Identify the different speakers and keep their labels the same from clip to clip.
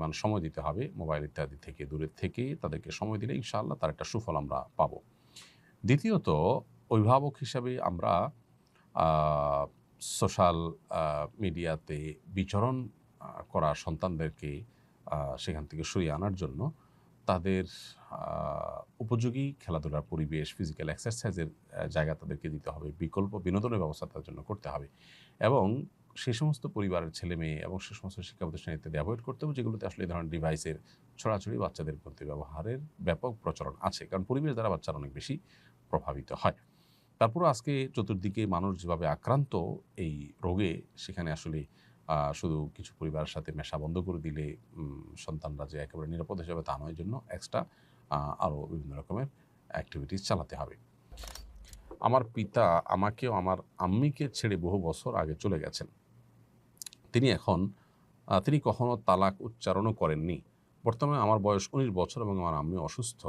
Speaker 1: মান সময় দিতে হবে মোবাইল ইত্যাদি থেকে দূরের থেকে তাদেরকে সময় দিলে ইনশাআল্লাহ তার একটা সুফল আমরা পাব। দ্বিতীয়ত, অভিভাবক হিসাবে আমরা সোশ্যাল মিডিয়াতে বিচরণ করা সন্তানদেরকে সেখান থেকে সরিয়ে আনার জন্য তাদের উপযোগী খেলাধুলার পরিবেশ ফিজিক্যাল এক্সারসাইজের জায়গা তাদেরকে দিতে হবে, বিকল্প বিনোদনের ব্যবস্থা তাদের জন্য করতে হবে এবং সেই সমস্ত পরিবারের ছেলে মেয়ে এবং সে সমস্ত শিক্ষা প্রতিষ্ঠান ইত্যাদি অ্যাভয়েড করতে হবে, যেগুলোতে আসলে এই ধরনের ডিভাইসের ছড়াছড়ি বাচ্চাদের মধ্যে ব্যবহারের ব্যাপক প্রচলন আছে। কারণ পরিবেশ দ্বারা বাচ্চারা অনেক বেশি প্রভাবিত হয়। তারপরে আজকে চতুর্দিকে মানুষ যেভাবে আক্রান্ত এই রোগে, সেখানে আসলে শুধু কিছু পরিবারের সাথে মেশা বন্ধ করে দিলে সন্তানরা যে একেবারে নিরাপদ হিসাবে তা নয় জন্য এক্সট্রা আরও বিভিন্ন রকমের অ্যাক্টিভিটিস চালাতে হবে। আমার পিতা আমাকেও আমার আম্মিকে ছেড়ে বহু বছর আগে চলে গেছেন। তিনি এখন তিনি কখনো তালাক উচ্চারণও করেননি। বর্তমানে আমার বয়স উনিশ বছর এবং আমার আম্মি অসুস্থ।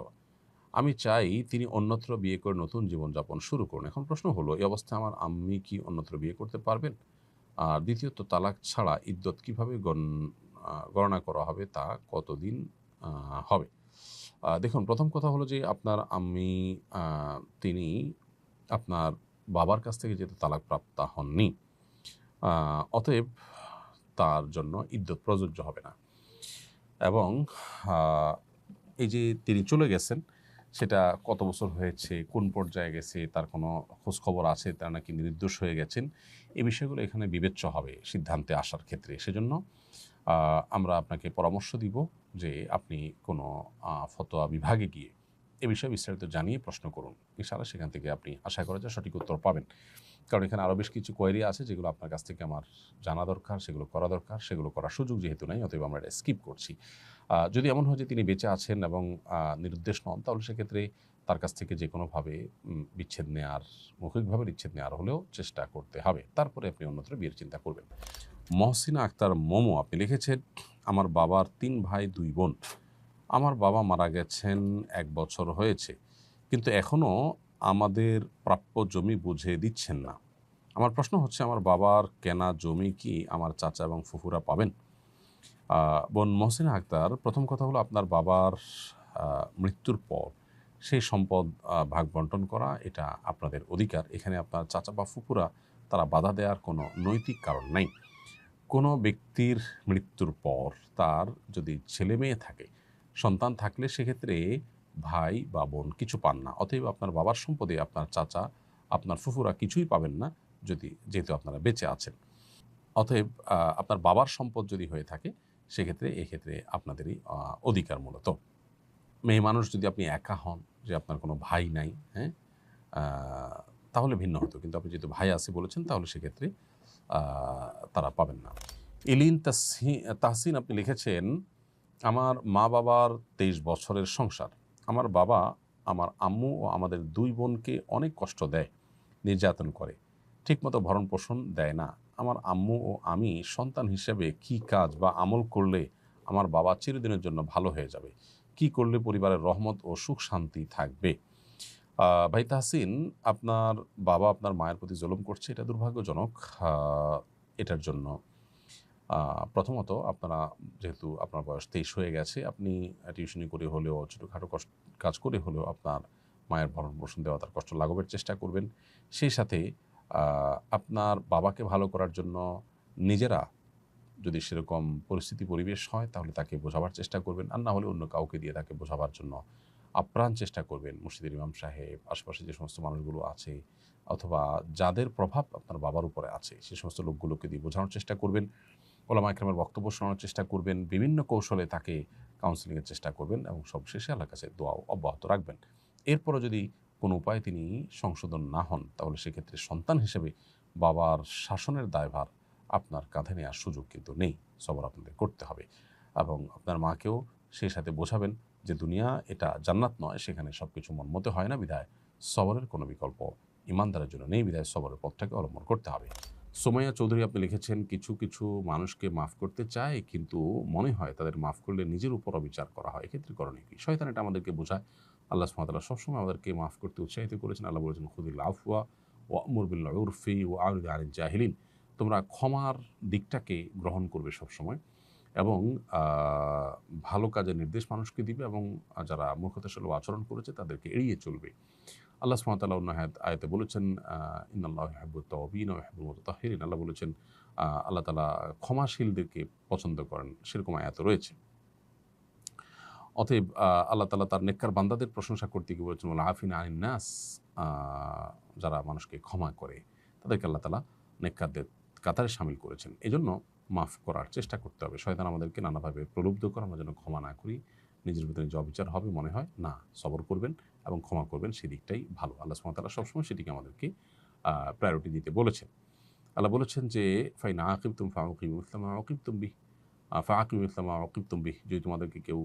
Speaker 1: আমি চাই তিনি অন্যত্র বিয়ে করে নতুন জীবনযাপন শুরু করুন। এখন প্রশ্ন হলো, এই অবস্থায় আমার আম্মি কি অন্যত্র বিয়ে করতে পারবেন? আর দ্বিতীয়ত, তালাক ছাড়া ইদ্যত কীভাবে গণ- গণনা করা হবে তা কতদিন হবে? দেখুন, প্রথম কথা হলো যে আপনার আম্মি তিনি আপনার বাবার কাছ থেকে যেহেতু তালাক প্রাপ্তা হননি অতএব তার জন্য ইদ্যত প্রযোজ্য হবে না। এবং এই যে তিনি চলে গেছেন, সেটা কত বছর হয়েছে, কোন পর্যায়ে গেছে, তার কোনো খোঁজখবর আছে, তারা নাকি নির্দোষ হয়ে গেছেন এই বিষয়গুলো এখানে বিবেচ্য হবে সিদ্ধান্তে আসার ক্ষেত্রে। সেজন্য আমরা আপনাকে পরামর্শ দিব যে আপনি কোনো ফতোয়া বিভাগে গিয়ে এ বিষয়ে বিস্তারিত জানিয়ে প্রশ্ন করুন। ইনশাআল্লাহ সেখান থেকে আপনি আশা করা যায় সঠিক উত্তর পাবেন। কারণ এখানে আরও বেশ কিছু কোয়েরি আছে যেগুলো আপনার কাছ থেকে আমার জানা দরকার, সেগুলো করা দরকার, সেগুলো করার সুযোগ যেহেতু নাই, অতএব আমরা এটা স্কিপ করছি। যদি এমন হয় যে তিনি বেঁচে আছেন এবং নিরুদ্দেশ নন, তাহলে সেক্ষেত্রে তার কাছ থেকে যে কোনোভাবে বিচ্ছেদ নেওয়ার মৌখিকভাবে বিচ্ছেদ নেওয়ার হলেও চেষ্টা করতে হবে। তারপরে আপনি অন্যত্র বিয়ের চিন্তা করবেন। মহসিনা আক্তার মোমো আপনি লিখেছেন, আমার বাবার তিন ভাই, দুই বোন। আমার বাবা মারা গেছেন এক বছর হয়েছে। কিন্তু এখনও আমাদের প্রাপ্য জমি বুঝে দিচ্ছেন না। আমার প্রশ্ন হচ্ছে, আমার বাবার কেনা জমি কি আমার চাচা এবং ফুফুরা পাবেন? বোন মহসিনা আক্তার, প্রথম কথা হলো আপনার বাবার মৃত্যুর পর সেই সম্পদ ভাগ বন্টন করা, এটা আপনাদের অধিকার। এখানে আপনার চাচা বা ফুপুরা তারা বাধা দেওয়ার কোনো নৈতিক কারণ নেই। কোনো ব্যক্তির মৃত্যুর পর তার যদি ছেলে মেয়ে থাকে, সন্তান থাকলে সেক্ষেত্রে ভাই বা বোন কিছু পান না, অতএব আপনার বাবার সম্পদে আপনার চাচা, আপনার ফুফুরা কিছুই পাবেন না যদি, যেহেতু আপনারা বেঁচে আছেন। অতএব আপনার বাবার সম্পদ যদি হয়ে থাকে, সেক্ষেত্রে, এক্ষেত্রে আপনাদেরই অধিকার মূলত। মেয়ে মানুষ যদি আপনি একা হন, যে আপনার কোনো ভাই নাই হ্যাঁ তাহলে ভিন্ন হতো। কিন্তু আপনি যেহেতু ভাই আছে বলেছেন, তাহলে সেক্ষেত্রে তারা পাবেন না। ইলিন তাহসিন আপনি লিখেছেন, আমার মা বাবার তেইশ বছরের সংসার। আমার বাবা আমার আম্মু ও আমাদের দুই বোনকে অনেক কষ্ট দেয়, নির্যাতন করে। ঠিকমতো ভরণ পোষণ দেয় না। আমার আম্মু ও আমি সন্তান হিসেবে কি কাজ বা আমল করলে আমার বাবা চিরদিনের জন্য ভালো হয়ে যাবে? কি করলে পরিবারের রহমত ও সুখ শান্তি থাকবে? ভাই তাহসিন, আপনার বাবা আপনার মায়ের প্রতি জলম করছে, এটা দুর্ভাগ্যজনক। এটার জন্য প্রথমত আপনারা যেহেতু আপনার বয়স তেইশ হয়ে গেছে, আপনি টিউশনি করে হলেও, ছোটোখাটো কষ্ট কাজ করে হলেও আপনার মায়ের ভরণ পোষণ দেওয়া তার কষ্ট লাঘবের চেষ্টা করবেন। সেই সাথে আপনার বাবাকে ভালো করার জন্য নিজেরা যদি সেরকম পরিস্থিতি, পরিবেশ হয়, তাহলে তাকে বোঝাবার চেষ্টা করবেন। আর না হলে অন্য কাউকে দিয়ে তাকে বোঝাবার জন্য আপ্রাণ চেষ্টা করবেন। মুর্শিদের ইমাম সাহেব, আশপাশে যে সমস্ত মানুষগুলো আছে, অথবা যাদের প্রভাব আপনার বাবার উপরে আছে, সে সমস্ত লোকগুলোকে দিয়ে বোঝানোর চেষ্টা করবেন। ওলামা একরামের বক্তব্য শোনানোর চেষ্টা করবেন, বিভিন্ন কৌশলে তাকে কাউন্সিলিংয়ের চেষ্টা করবেন এবং সবশেষে আল্লাহর কাছে দোয়াও অব্যাহত রাখবেন। এরপরও যদি কোনো উপায়ে তিনি সংশোধন না হন, তাহলে সেক্ষেত্রে সন্তান হিসেবে বাবার শাসনের দায়ভার আপনার কাঁধে নেওয়ার সুযোগ কিন্তু নেই। সবার আপনাদের করতে হবে এবং আপনার মাকেও সেই সাথে বোঝাবেন যে দুনিয়া এটা জান্নাত নয়, সেখানে সব কিছু মন মতো হয় না। বিধায় সবরের কোনো বিকল্প ইমানদারের জন্য নেই। বিধায় সবরের পথটাকে অবলম্বন করতে হবে। সোমাইয়া চৌধুরী আপনি লিখেছেন, কিছু কিছু মানুষকে মাফ করতে চায়, কিন্তু মনে হয় তাদের মাফ করলে নিজের উপর অবিচার করা হয়। এক্ষেত্রে করণীয় কি? শয়তান এটা আমাদেরকে বোঝায়। আল্লাহ সুমাতাল্লাহ সবসময় আমাদেরকে মাফ করতে উৎসাহিত করেছেন। আল্লাহ বলেছেন খুদিল আফওয়া ও মুরবিল্লা উরফি ও আউদ আলিন জাহিলিন। তোমরা ক্ষমার দিকটাকে গ্রহণ করবে সবসময় এবং ভালো কাজের নির্দেশ মানুষকে দিবে এবং যারা মূর্খতা সুলভ আচরণ করেছে তাদেরকে এড়িয়ে চলবে। আল্লাহ সুমতাল্লাহ অন্য আয়তে বলেছেন আহ, ইন্নাল্লাহ হেবুত তবিন হেবুল মতাহিরিন আল্লাহ বলেছেন আল্লাহ তালা ক্ষমাশীলদেরকে পছন্দ করেন। সেরকম আয়াত রয়েছে। অতএব আল্লাহ তালা তার নেককার বান্দাদের প্রশংসা করতে গিয়ে বলেছেন বলে আফিন আইন নাস যারা মানুষকে ক্ষমা করে তাদেরকে আল্লাহ তালা নেককারদের কাতারে সামিল করেছেন। এজন্য মাফ করার চেষ্টা করতে হবে। শয়তান আমাদেরকে নানাভাবে প্রলুব্ধ করে আমরা যেন ক্ষমা না করি। নিজের ভিতরে যে অবিচার হবে মনে হয়, না, সবর করবেন এবং ক্ষমা করবেন সেদিকটাই ভালো। আল্লাহ সুমতাল্লাহ সবসময় সেটিকে আমাদেরকে প্রায়োরিটি দিতে বলেছেন। আল্লাহ বলেছেন যে, ফাইন আকিব তুম ফাউকিম ইসলাম আকিব তুম্বি ফাকিম ইসলাম আকিব তুম্বি যদি তোমাদেরকে কেউ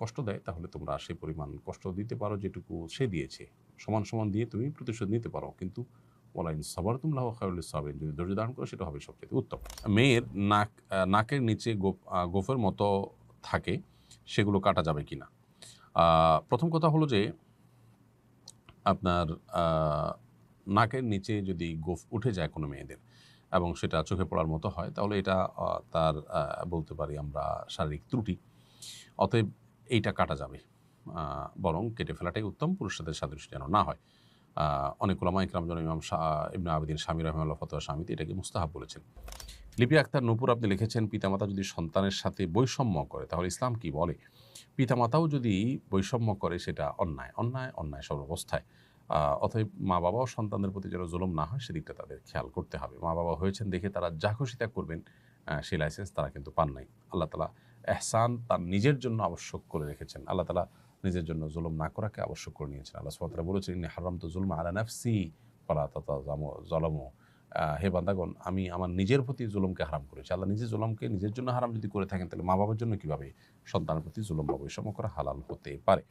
Speaker 1: কষ্ট দেয়, তাহলে তোমরা সে পরিমাণ কষ্ট দিতে পারো যেটুকু সে দিয়েছে। সমান সমান দিয়ে তুমি প্রতিশোধ নিতে পারো, কিন্তু ওলাইন সবার তুমলাহ খায়ুল সাবেন যদি ধৈর্য ধারণ করো, সেটা হবে সবচেয়ে উত্তম। মেয়ের নাক নাকের নিচে গোফের মতো থাকে সেগুলো কাটা যাবে কি না। প্রথম কথা হলো যে, আপনার নাকের নিচে যদি গোফ উঠে যায় কোনো মেয়েদের এবং সেটা চোখে পড়ার মতো হয়, তাহলে এটা তার বলতে পারি আমরা শারীরিক ত্রুটি। অতএব এইটা কাটা যাবে বরং কেটে ফেলাটাই উত্তম, পুরুষদের সাদৃশ্য যেন না হয়। অনেক ওলামা ইকরাম জন ইমাম ইবনে আবেদিন স্বামী রহমাল্লাহ ফতোয়া স্বামীতে এটাকে মুস্তাহাব বলেছেন। লিপি আক্তার নূপুর আপনি লিখেছেন পিতামাতা যদি সন্তানের সাথে বৈষম্য করে তাহলে ইসলাম কি বলে? পিতামাতাও যদি বৈষম্য করে সেটা অন্যায় অন্যায় অন্যায় সর্বাবস্থায় আহ, অতএব মা বাবাও সন্তানদের প্রতি যেন জুলুম না হয় সেদিকটা তাদের খেয়াল করতে হবে। মা বাবা হয়েছেন দেখে তারা যা খুশি তা করবেন সেই লাইসেন্স তারা কিন্তু পান নাই। আল্লাহ তালা এহসান তার নিজের জন্য আবশ্যক করে রেখেছেন। আল্লাহ তালা নিজের জন্য জুলুম না করাকে আবশ্যক করে নিয়েছেন। আল্লাহ সুবহানাহু বলেছেন ইনি হারাম তো জুলম আলা নাফসি পালা তাতাজামু জলমো হে বান্দাগণ, আমি আমার নিজের প্রতি জুলুমকে হারাম করেছি। আল্লাহ নিজের জুলুমকে নিজের জন্য হারাম যদি করে থাকেন, তাহলে মা বাবার জন্য কীভাবে সন্তানের প্রতি জুলুম বা বৈষম্য করা হালাল হতে পারে?